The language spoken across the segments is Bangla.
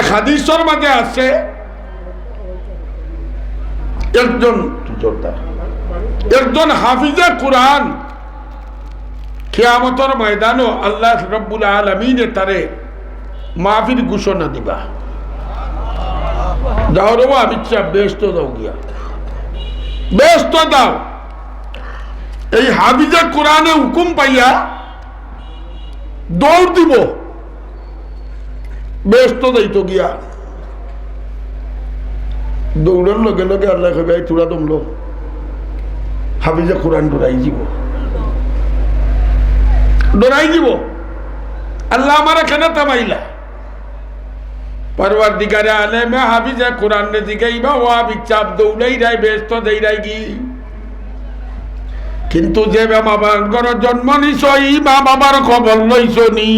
এক হাদিসর মাঝে আছে একজন একজন হাফিজে কোরআন, কেয়ামতর ময়দানও আল্লাহ রব্বুল আলমিনে তারে মাহফির ঘোষণা দিবা। যাও রে আমি ব্যস্ত দাও গিয়া। ব্যস্ত দাও। এই হাফিজে কোরআনে হুকুম পাইয়া দৌড় দিব। ব্যস্ত যাইতো গিয়া। দৌড়ের লগে লগে আল্লাহ কবে তুরা দমলো। হাফিজে কোরআন ডরাই যাব ডরাই দিব। আল্লাহ আমার এখানে থামাইলা। পরবার দিগারে আলে মে হাফিজে কোরআন নে দিগাইবা ও চাপ দৌড়াই রাই ব্যস্ত দেই রাই কি কিন্তু যে মা বাবার ঘর জন্ম নিছ ই মা বাবার খবর লইছ নি।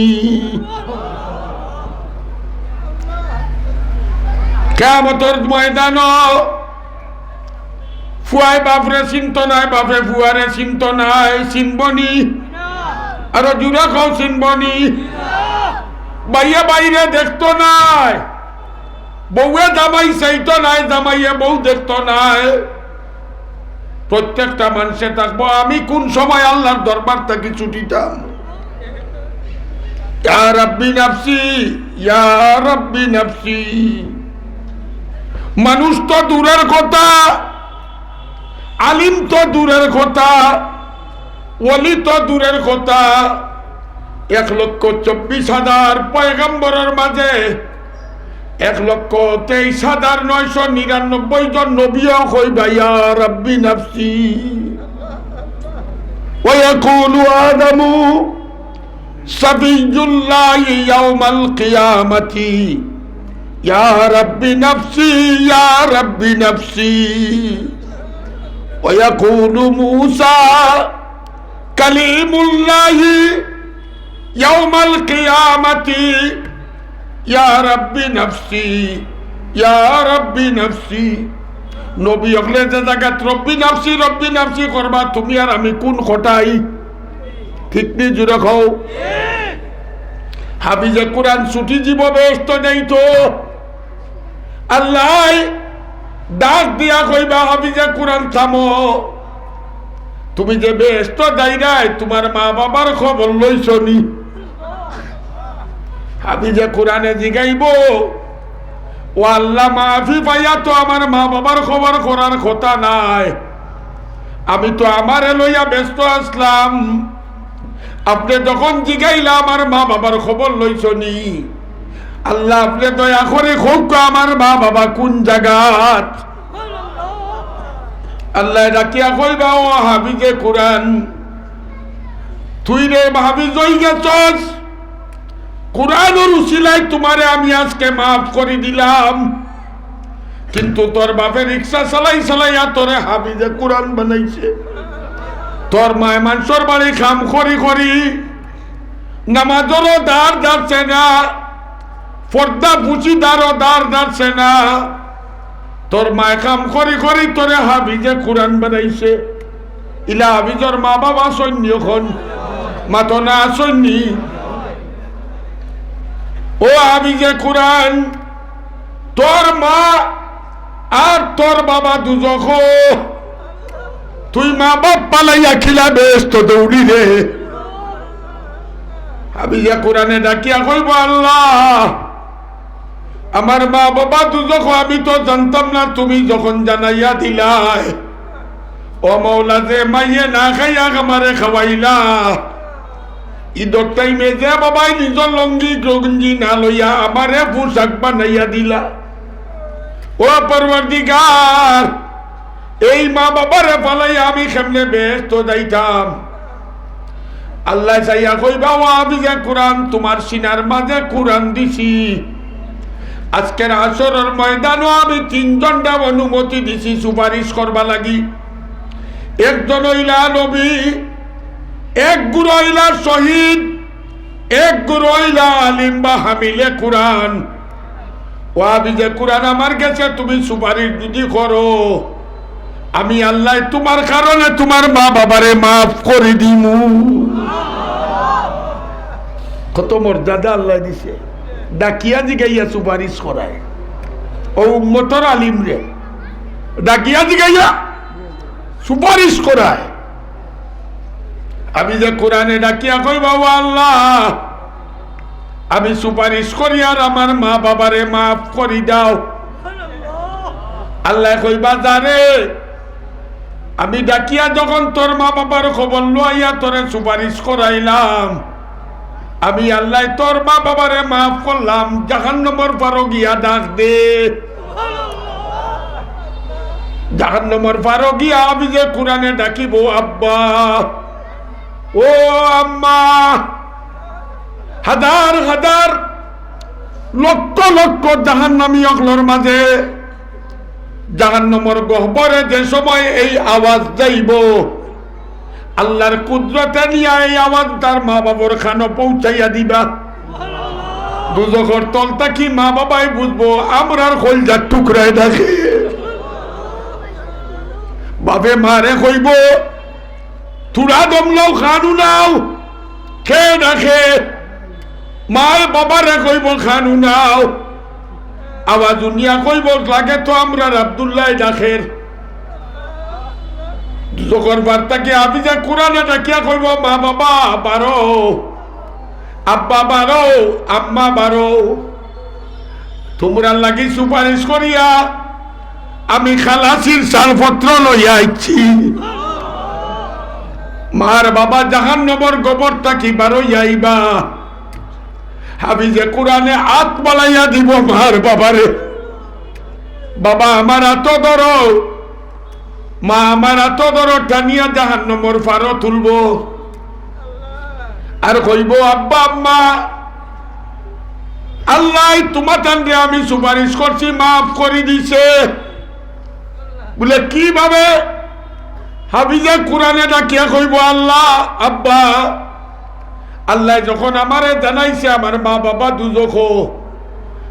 কেমতর ময়দান ফুয়াই বাপরে চিন্ত নাই, বাপরে ফুয়ারে চিন্ত নাই, চিনবনি? আর জুড়ে খাও চিনবনি? বাইয়ে বাইরে দেখতো নাই। বউয়ে জামাই চাইতো নাই, জামাইয়ে বউ দেখতো নাই। প্রত্যেকটা মানুষে থাকব, আমি কোন সময় আল্লাহর দরবার থেকে ছুটিতাম ইয়া রাব্বি নাফসি, ইয়া রাব্বি নাফসি। মানুষ তো দূরের কথা আলিম তো দূরের কথা ওলি তো দূরের কথা এক লক্ষ চব্বিশ হাজার পয়গম্বরের মাঝে এক লক্ষ তেইশ হাজার নয়শো নিরানব্বই জন নবীও কইবা ইয়া রাব্বি নাফসি ويقول آدم صفي الله يوم القيامة يا رب نفسي يا رب نفسي ويقول موسى كليم الله يوم القيامة يا رب نفسي يا رب نفسي নবী অকলে যে জায়গাত রব্বি নাফসি রব্বি নাফসি করবা তুমি আর আমি কোন খটাই ঠিক নি জুড়ে খাও হাবিজে কোরআন ছুটি জীব ব্যস্ত নেই তো আল্লাহ, ডাক দিয়া কইবা যে কোরআন থামো। তুমি যে যাই নাই তোমার মা বাবার খবর লইছ নি। যে কোরআনে জিগাইব, ও আল্লাহ মাফি পাইয়া তো আমার মা বাবার খবর করার কথা নাই। আমি তো আমারে লইয়া ব্যস্ত আসলাম। আপনি যখন জিগাইলা, আমার মা বাবার খবর লইছ নি। আল্লাহ আপনি দয়া করে হোক আমার মা বাবা কোন জায়গাত? আল্লাহ ডাকিয়া কইবা ও হাবিজে কোরআন? তুই রে ভাবি জই গেছস। কোরআনের উসিলাই তোমারে আমি আজকে মাফ করে দিলাম। কিন্তু তোর বাপে রিক্সা চালাই চালাইয়া তোরে হাবিজে কোরআন বানাইছে। তোর মায় মানুষের বাড়ি খাম করি। করি নামাজেরও দাঁড় যাচ্ছে না। পর্দা পুচি দাঁড়ও দাঁড় যাচ্ছে না তোর মায় কাম করি করি তোরে হাবিজে কোরআন বানাইছে। ইলা হাবি হাবিজর মা বাবা সৈন্য খন মাতো না সৈন্যী। ও যে কোরআন, তোর মা আর তোর বাবা দুজখ তুই মা বাপ পালাইয়া খিলা বেশ তো দৌড়ি রে। যে কোরআনে ডাকিয়া কইব, আল্লাহ আমার মা বাবা দুজখ আমি তো জানতাম না, তুমি যখন জানাইয়া দিলাই। ও মৌলা যে মাইয়ে না খাইয়া আমারে খাওয়াইলা। ঈদর টাইমে যে বাবাই নিজর লঙ্গি গঞ্জি না লইয়া আমারে পোশাক বানাইয়া দিলা। ও পরবর্তীকার, এই মা বাবারে পালাইয়া আমি কেমনে ব্যস্ত যাইতাম? আল্লাহ চাইয়া কইবা, ও আমি যে কোরআন, তোমার সিনার মাঝে কোরআন দিছি। আজকের আসরের ময়দানও আমি তিনজনটা অনুমতি দিছি, সুপারিশ করবা লাগি। একজন হইলা নবী, এক গুরইলা শহীদ, এক গুরইলা আলিম বা হামিলে কোরআন। ও আমি যে কোরআন আমার কাছে তুমি সুপারিশ যদি করো, আমি আল্লাহ তোমার কারণে তোমার মা বাবারে মাফ করে দিমু। কত মর্যাদা আল্লাহ দিছে। ডাকিয়া জিগাইয়া সুপারিশ করায়। ও উম্মতর আলিম রে ডাকিয়া জিগাইয়া সুপারিশ করায়। আমি যে কোরআনে ডাকিয়া কই, বাবা আল্লাহ, আমি সুপারিশ করি আর আমার মা বাবারে মাফ করি দাও। আল্লাহ কইবা জানে আমি ডাকিয়া যখন তোর মা বাবার খবর লইয়া তোরে সুপারিশ করাইলাম আমি আল্লাহ তোর মা বাবারে মাফ করলাম, জাহান নম্বর পারো গিয়া ডাক দে। জাহান নম্বর পারো গিয়া আমি যে কোরআনে ডাকিব, আব্বা। ও আম্মা, হাজার হাজার, লক্ষ লক্ষ জাহান নামি অকলর মাঝে জাহান্নমর গহবরে যে সময় এই আওয়াজ যাইব আল্লাহর কুদরতে নিয়ে এই আওয়াজ তার মা বাবার খানো পৌঁছাইয়া দিবা। দুজখর তলটা কি মা বাবাই বুঝব, আমরার কলজার টুকরায় দেখে বাপে মারে কইব, তুরা দমলাও, খানু নাও খেয়ে দেখে মায় বাবারে কইব, খানু নাও। আওয়াজ দুনিয়া কইব, লাগে তো আমরা আবদুল্লাহ ডাকের। যখন বার্তাকে আমি যে কোরআনে ডাকিয়া কইব? মা বাবা বারো। আব্বা বারো, আম্মা বারো। তোমরা লাগি সুপারিশ করিয়া আমি খালাসির সালপত্র লইয়া আইছি। মার বাবা জাহান নবর গোবর তাকি বারো আইবা। আমি যে কোরআনে হাত বালাইয়া দিব মার বাবারে। বাবা, আমার এত ধরো মা আমার এত ধরো টানিয়া জাহান নম্বর ফারো তুলব। আর কইব, আব্বা, আম্মা, আল্লাহ তোমার টানরে আমি সুপারিশ করছি, মাফ করে দিছে। বলে, কীভাবে? হাবিজে কোরআনে ডাকিয়া কইব, আল্লাহ, আব্বা, আল্লাহ যখন আমারে জানাইছে আমার মা বাবা দুজখ,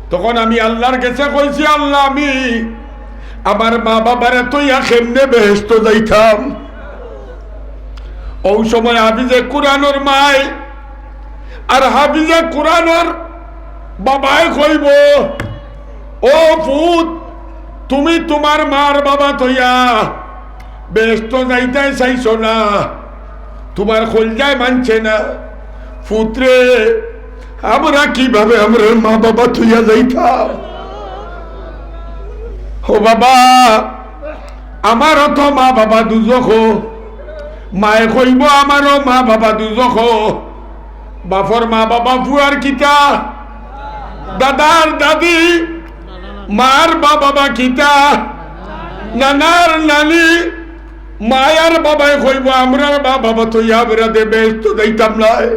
তখন আমি আল্লাহর কাছে কইছি, আল্লাহ, আমি আমার মা বাবারে তৈয়া কেমনে বেহেস্ত যাইতাম? ওই সময় হাবিজে কোরআনর মায় আর হাবিজে কোরআনর বাবায় কইব, ও পুত তুমি তোমার মার বাবা তৈয়া ব্যস্ত যাইতে চাইছ না। তোমার খোলজায় মানছে না। পুত্রে আমরা কীভাবে আমরা মা বাবা থুইয়া যাইতাম? ও বাবা আমারও তো মা বাবা দুজখ মায়ে কইব আমারও মা বাবা দুজখ বাপর মা বাবা ফুয়ার কিতা? দাদার দাদি, মার বাবা কিতা? নানার নানি, মায়ার বাবাই কইব, আমরার বা বাবা তো ইয়াবরা দেবে তো যাইতাম নাই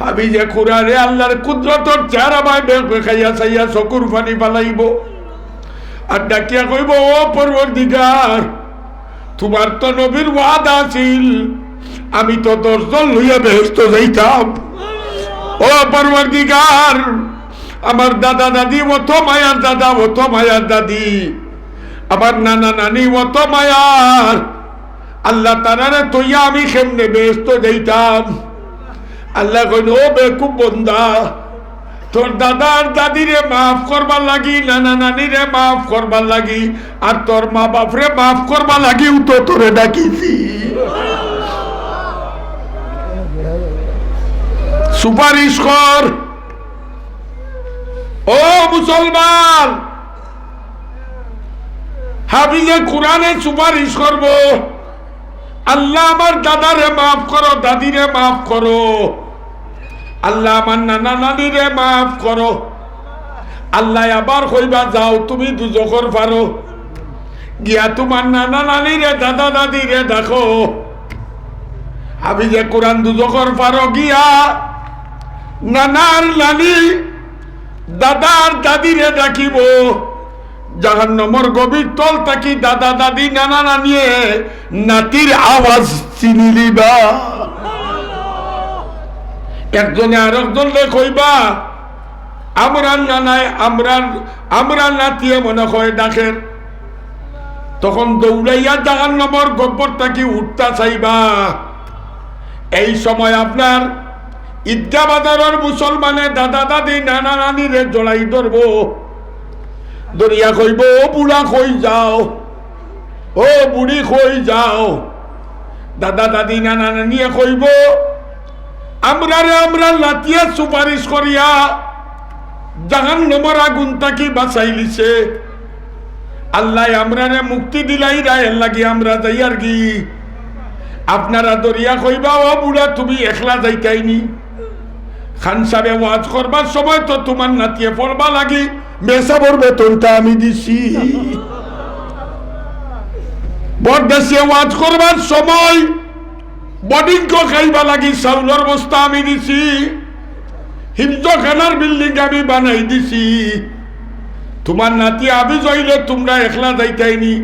আমি যে কোরআনে আল্লাহর কুদরতর চেহারা বাই খাইয়া চাইয়া চকুর পানি পালাইব আর ডাকিয়া কইব, ও পরবর্তীকার, তোমার তো নবীর ওয়াদ আছিল। আমি তো দর্শন লইয়া ব্যস্ত যাইতাম। ও পরবর্তীকার, আমার দাদা দাদি অত মায়ার দাদা অত মায়ার দাদি। আমার নানা নানি অত মায়ার। আল্লাহ তারারে তৈয়া আমি কেমনে ব্যস্ত যাইতাম? আল্লাহ কইন, ও বেকুব বন্দা তোর দাদার দাদিরে মাফ করবার লাগি, নানা নানিরে মাফ করবার লাগি, আর তোর মা বাপরে মাফ করবার লাগি তো তোরে ডাকিছি। সুপারিশ কর। ও মুসলমান হাবিজে কোরআনে সুপারিশ করব। আল্লাহ আমার দাদারে মাফ করো, দাদিরে মাফ করো। আল্লাহ আমার নানা নানিরে মাফ করো। আল্লাহ আবার কইবা, যাও তুমি দুজকর পারো। গিয়া তোমার নানা নানিরে, দাদা দাদিরে দেখো। আমি যে কোরআন দুজকর পারো গিয়া, নানার নানি, দাদার দাদিরে ডাকিব জাহান্নমর গভীর তল তাকি দাদা দাদি, নানা নানিয়ে নাতির আওয়াজ চিনি লিবা। একজনে আর একজনলে কইবা, আমরার নানায় আমরার আমরার নাতিয়ে মনে হয় ডাকের। তখন দৌড়াইয়া জাহান্নমর গব্বর তাকি উঠতা চাইবা। এই সময় আপনার ঈদগা বাজারের মুসলমানে দাদা, দাদি, নানা, নানিরে জড়াই ধরব। দরিয়া কইব, ও বুড়া কই যাও? ও বুড়ি কই যাও? দাদা, দাদি, নানা, নানিয়ে কইব আমরা আমরা লাতিয়া সুপারিশ করিয়া জাহান নম্বর আগুন তাকি বাঁচাই লিছে আল্লাহ আমরারে মুক্তি দিলাই রায় লাগি আমরা যাই আর কি। আপনারা দরিয়া কইবা, ও বুড়া, তুমি একলা যাইতাইনি। খান সাহেব ওয়াজ করবার সময় তো তোমার নাতিয়ে পড়বা লাগি। মেসাবর বেতনটা আমি দিছি। বরদেশে ওয়াজ করবার সময় বডিং খাইবা লাগি চাউলের বস্তা আমি দিছি। হিমজখানার বিল্ডিং আমি বানাই দিছি। তোমার নাতি আবি যাইলে তোমরা একলা যাইতাইনি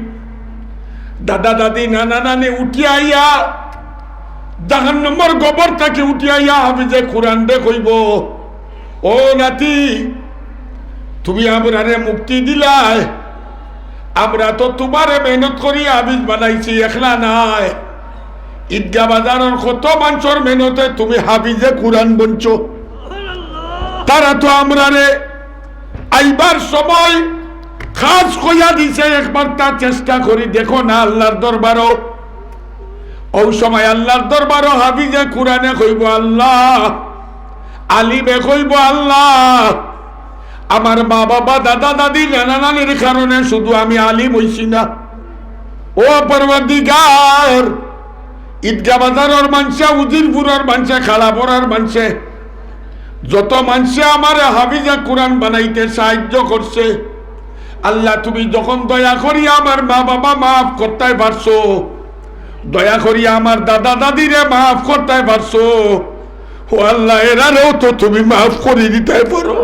দাদা, দাদি, নানা, নানি উঠি আইয়া, জাহান নম্বর গোবর তাকে উঠি আইয়া আমি যে কোরআন দে কইব। ও নাতি, তুমি আমরারে মুক্তি দিলাই। আমরা তো তোমারে মেহনত করি আবিজ বানাইছি, একলা নাই। ঈদগা বাজারের কত মানুষের মেহনতে তুমি হাবিজে কোরআন বঞ্চ তারা তো আমরা রে আইবার সময় খাস কইয়া দিছে, একবার তার চেষ্টা করি, দেখো না আল্লাহর দরবারও। ওই সময় আল্লাহর দরবারও হাবিজে কোরআনে কইব, আল্লাহ, আলিমে কইব, আল্লাহ, আমার মা বাবা দাদা দাদি নানা নানির কারণে শুধু আমি আলিম হইছি না। ও পরবর্তীকার ঈদগা বাজারের মানসে উজিরপুরের মানসে খালাপড়ার মানসে যত মানুষে আমার হাফিজা কোরআন বানাইতে সাহায্য করছে। আল্লাহ, তুমি যখন দয়া করি আমার মা বাবা মাফ করতে পারছ, দয়া করি আমার দাদা দাদিরে মাফ করতে পারছ, ও আল্লাহ এরারেও তো তুমি মাফ করে দিতে পারো।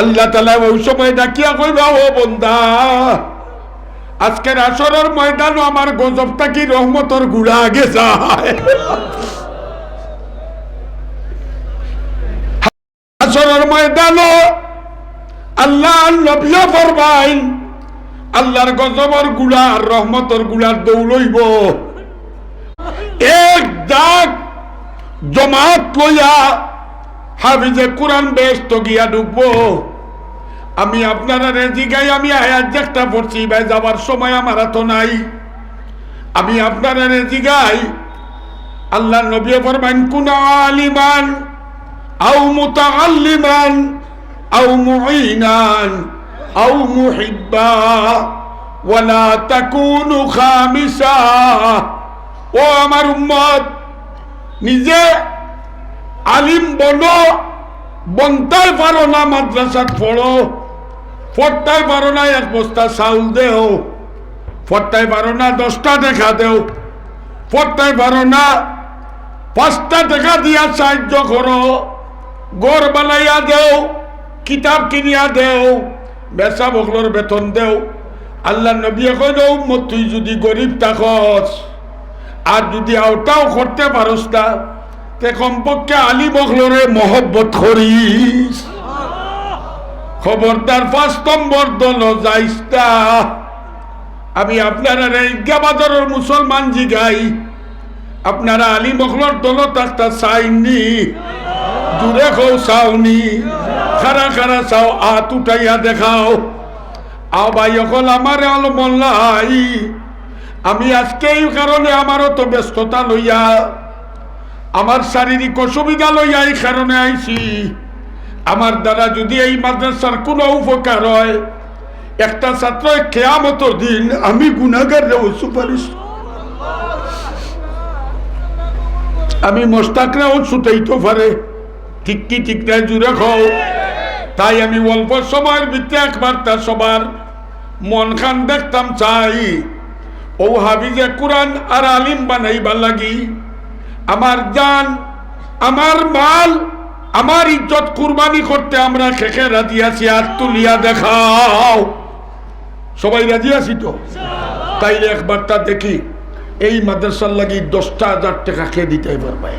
আল্লাহ তালা ওই সময় ডাকিয়া কইবা ও বন্দা আজকের আসরের ময়দানও আমার গজবটা কি রহমতর গুড়া আগে যায়। আসরের ময়দানও আল্লাহ নবিয়া ফরমাইন, আল্লাহর গজবর গুড়া আর রহমতর গুড়ার দৌড়ইব। এক দাগ জমাত লইয়া হাফিজে কোরআন ব্যস্ত গিয়া ঢুকবো আমি আপনারা রেজিগাই আমি আয়াত একটা পড়ছি ভাই যাবার সময় আমার তো নাই। আমি আপনারা রেজিগাই আল্লাহ নবী ফরমান কুনা আলিমান, আও মুতাআল্লিমান, আও মুঈনান, আও মুহিব্বা ওয়ালা তাকুনু খামিসা। ও আমার উম্মত, নিজে আলিম বলো বনতাই পারো না, মাদ্রাসাত পড়ো। ফটতাই পারো না এক বস্তা চাউল দেও। ফটতাই পারো না দশটা দেখা দেও। ফটতাই পারো না পাঁচটা টাকা দিয়া সাহায্য করো। গড় বানাইয়া দেও, কিতাব কিনিয়া দেও, বেচা বকলোর বেতন দেও। আল্লাহ নবী কইল, উম্মত, তুই যদি গরিব থাকস আর যদি আওটাও করতে পারস না, তে কমপক্ষে আলী বকলরে মহব্বত করিস। খবরদার পাঁচ নম্বর দল যাইস না আমি আপনারা ইজ্ঞাবাজারের মুসলমান জিগাই। আপনারা আলী বকলর দল তাস্তা চাইনি। দূরে খৌ চাওনি। খারা খারা চাও আত উঠাইয়া দেখাও। আও ভাই অকল আমার আলো মল্লাই আমি আজকে এই কারণে আমারও তো ব্যস্ততা লইয়া, আমার শারীরিক অসুবিধা লইয়া এই কারণে আইছি। আমার দ্বারা যদি এই মাদ্রাসার কোনো উপকার হয়, একটা ছাত্র কেয়ামত দিন আমি গুণাগার সুপারিশ আমি মোস্তাকরাও ছুটাইতে পারে। ঠিক কি, ঠিক নাই, জুড়ে খাও। তাই আমি অল্প সময়ের ভিতরে একবার তার সবার মন খান দেখতাম চাই। ও হাবিজে কোরআন আর আলিম বানাইবার লাগি। আমার জান, আমার মাল আমার ইজ্জত কুরবানি করতে আমরা খেখে রাজি আছি, আর তুলিয়া দেখাও। সবাই রাজি আছি তো? তাইলে একবার তা দেখি, এই মাদ্রাসার লাগি দশটা হাজার টাকা খেয়ে দিতে পারবে।